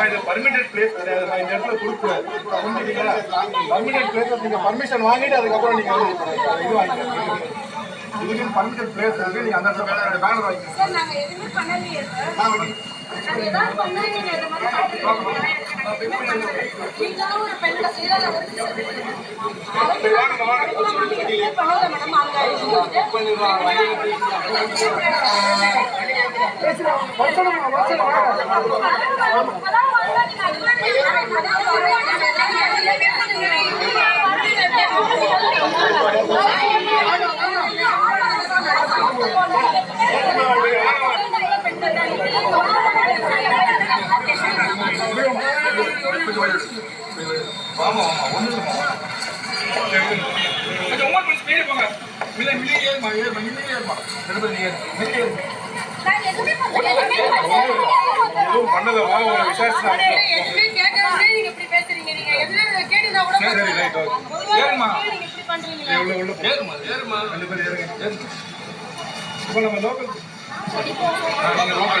நான் இது permitted place கிடையாது. நான் இந்த இடத்துல கொடுக்கூடாது புரிஞ்சுக்கிட்டீங்களா பர்மிட்டட் பிளேஸ் நீங்க பர்மிஷன் வாங்கிட்டு அதுக்கப்புறம் நீங்க இது வாங்கிக்கலாம். இதுக்கு பர்மிட்டட் பிளேஸ் இருக்கு. நீங்க அந்த இடத்துல பேனர் வாங்கிக்கலாம். சார் நாங்க எதுவுமே பண்ணலையே சார் நாங்க ஏதாவது பண்ணா நீங்க இந்த மாதிரி பார்த்துக்கோங்க. நாங்க எதுவுமே பண்ணல. நீங்களும் ஒரு பெண்களை செய்யல ஒரு பண்ணல மேடம் அங்க ஆமா ஆமா ஒண்ணு இல்லைம்மா. கொஞ்சம் உமா கொஞ்சம் ஸ்பீடு போங்க மில்ல மில்ல ஏறுமா ஏறுமா மில்ல ஏறுமா ரெண்டு பேரும் ஏறு மில்ல ஏறுமா நான் எதுவுமே பண்ணல எதுவுமே பண்ணல எதுவும் பண்ணல வா உங்களை விசாரிச்சு எதுவுமே கேட்காமலே நீங்க இப்படி பேசுறீங்க நீங்க எதுவுமே கேட்டீங்கன்னா கூட சரி ரைட் ஓகே ஏறுமா நீங்க இப்படி உள்ள ஏறுமா ஏறுமா ரெண்டு பேரும் ஏறுங்க ஏறுங்க இப்போ நம்ம லோக்கல் நீங்க லோக்கல்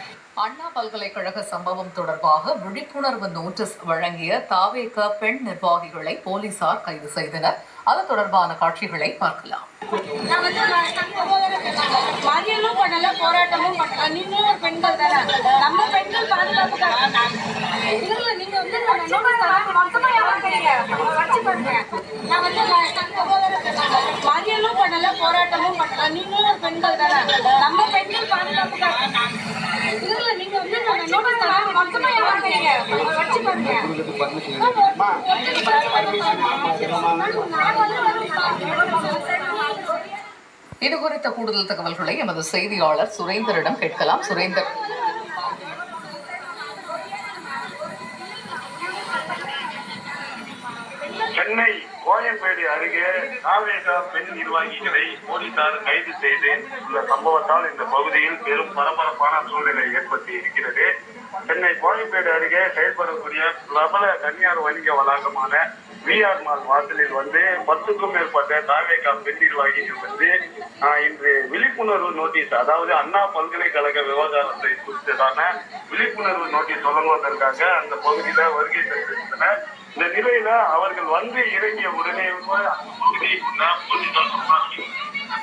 அண்ணா பல்கலைக்கழக சம்பவம் தொடர்பாக விழிப்புணர்வு நோட்டீஸ் வழங்கிய தாவேக பெண் நிர்வாகிகளை போலீசார் கைது செய்தனர். அது தொடர்பான காட்சிகளை பார்க்கலாம். மறியலும் பண்ணல போராட்டமும் நீங்களும் ஒரு பெண்கள் தானே? நம்ம பெண்கள் பாதுகாப்புக்காக இதுல நீங்க வந்து மொத்தமா நான் வந்து மறியலும் பண்ணல போராட்டமும் நீங்களும் ஒரு பெண்கள் தானே நம்ம பெண்கள் பாதுகாப்புக்காக இதுல நீங்க வந்து நம்ம நோட்டீஸ் தராம மொத்தமா ஏமாத்துறீங்க வச்சு பாருங்க இது குறித்த கூடுதல் தகவல்களை எமது செய்தியாளர் சுரேந்தரிடம் கேட்கலாம். சுரேந்தர். சென்னை கோயம்பேடு அருகே தாவேகா பெண் நிர்வாகிகளை போலீசார் கைது செய்து உள்ள சம்பவத்தால் இந்த பகுதியில் பெரும் பரபரப்பான சூழ்நிலை ஏற்பட்டு இருக்கிறது. சென்னை கோழிப்பேடு அருகே செயல்படக்கூடிய பிரபல தனியார் வணிக வளாகமான விஆர் மால் வாசலில் வந்து பத்துக்கும் மேற்பட்ட தாவேகா பெண் நிர்வாகிகள் வந்து இன்று விழிப்புணர்வு நோட்டீஸ் அதாவது அண்ணா பல்கலைக்கழக விவகாரத்தை குறித்ததான விழிப்புணர்வு நோட்டீஸ் வழங்குவதற்காக அந்த பகுதியில வருகை தந்திருந்தனர். இந்த நிலையில அவர்கள் வந்து இறங்கிய உடனே அந்த பகுதியை போலீசார்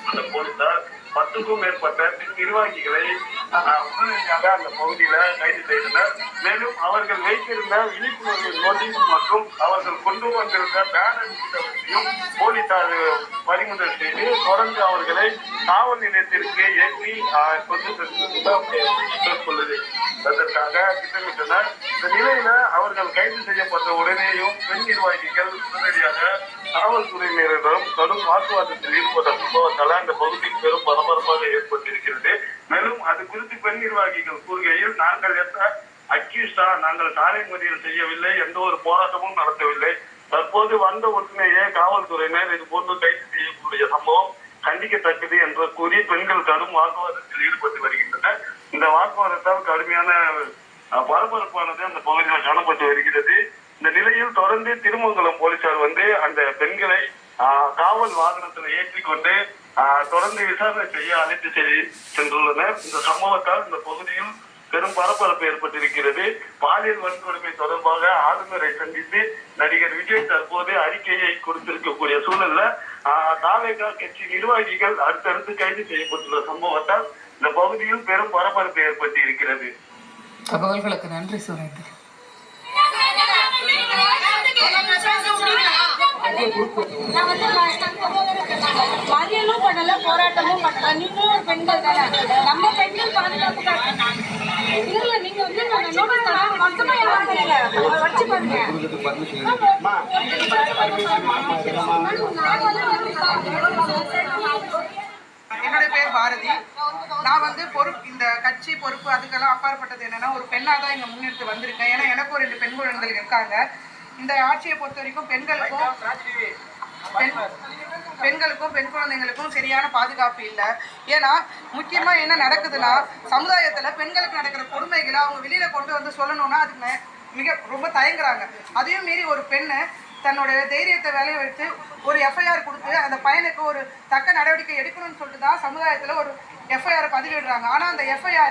அந்த போலீசார் பத்துக்கும் மேற்பட்ட நிர்வாகிகளை உடனடியாக அந்த பகுதியில கைது செய்தனர் மேலும் அவர்கள் வைத்திருந்த விழிப்புணர்வு நோட்டீஸ் மற்றும் அவர்கள் கொண்டு வந்திருந்த பேனர் உள்ளிட்டவற்றையும் போலீசார் பறிமுதல் செய்து தொடர்ந்து அவர்களை காவல் நிலையத்திற்கு ஏற்றி ஆஹ், கொண்டு அதற்காக திட்டமிட்டனர். இந்த நிலையில அவர்கள் கைது செய்யப்பட்ட உடனேயும் பெண் நிர்வாகிகள் உடனடியாக காவல்துறையினரிடம் கடும் வாக்குவாதத்தில் ஈடுபட்ட சம்பவத்தால் அந்த பகுதியில் பெரும் பரபரப்பாக ஏற்பட்டிருக்கிறது. மேலும் அது குறித்து பெண் நிர்வாகிகள் கூறுகையில் நாங்கள் எந்த அக்யூஸ்டா நாங்கள் சாலை மறியல் செய்யவில்லை எந்த ஒரு போராட்டமும் நடத்தவில்லை. தற்போது வந்த உடனேயே காவல்துறையினர் இது போன்று கைது செய்யக்கூடிய சம்பவம் கண்டிக்கத்தக்கது என்று கூறி பெண்கள் கடும் வாக்குவாதத்தில் ஈடுபட்டு வருகின்றனர். இந்த வாக்குவாதத்தால் கடுமையான பரபரப்பானது அந்த பகுதியில் காணப்பட்டு வருகிறது. இந்த நிலையில் தொடர்ந்து திருமங்கலம் போலீசார் வந்து அந்த பெண்களை ஆஹ், காவல் வாகனத்தில் ஏற்றிக்கொண்டு தொடர்ந்து விசாரணை செய்ய அழைத்து செல்~ சென்றுள்ளனர் இந்த சம்பவத்தால் இந்த பகுதியில் பெரும் பரபரப்பு ஏற்பட்டிருக்கிறது. பாலியல் வன்கொடுமை தொடர்பாக ஆளுநரை சந்தித்து நடிகர் விஜய் தற்போது அறிக்கையை கொடுத்திருக்கக்கூடிய சூழல்ல தாவேகா கட்சி நிர்வாகிகள் அடுத்தடுத்து கைது செய்யப்பட்டுள்ள சம்பவத்தால் இந்த பகுதியில் பெரும் பரபரப்பு ஏற்பட்டு இருக்கிறது தகவல்களுக்கு நன்றி சுரேந்தர் நான் வந்து மறியலும் பண்ணல போராட்டமும் பண்ணல நீங்களும் ஒரு பெண்கள் தானே? நம்ம பெண்கள் பாதுகாப்புக்காக இதுல நீங்க வந்து மொத்தமா வச்சு பாருங்க. என்னுடைய பேர் பாரதி. நான் வந்து பொறுப்பு இந்த கட்சி பொறுப்பு அதுக்கெல்லாம் அப்பாற்பட்டது என்னன்னா ஒரு பெண்ணாக தான் இங்கே முன்னெடுத்து வந்திருக்கேன். ஏன்னா எனக்கும் ரெண்டு பெண் குழந்தைகள் இருக்காங்க. இந்த ஆட்சியை பொறுத்த வரைக்கும் பெண்களுக்கும் பெண் பெண்களுக்கும் பெண் குழந்தைங்களுக்கும் சரியான பாதுகாப்பு இல்லை. ஏன்னா முக்கியமாக என்ன நடக்குதுன்னா சமுதாயத்தில் பெண்களுக்கு நடக்கிற கொடுமைகளை அவங்க வெளியில் கொண்டு வந்து சொல்லணும்னா அதுக்கு மிக ரொம்ப தயங்குறாங்க. அதையும் மீறி ஒரு பெண்ணு தன்னோட தைரியத்தை வேலையை வைத்து ஒரு எஃப்ஐஆர் கொடுத்து அந்த பையனுக்கு ஒரு தக்க நடவடிக்கை எடுக்கணும்னு சொல்லிட்டு தான் சமுதாயத்தில் ஒரு எஃப்ஐஆர் பதிவிடுறாங்க ஆனால் அந்த எஃப்ஐஆர்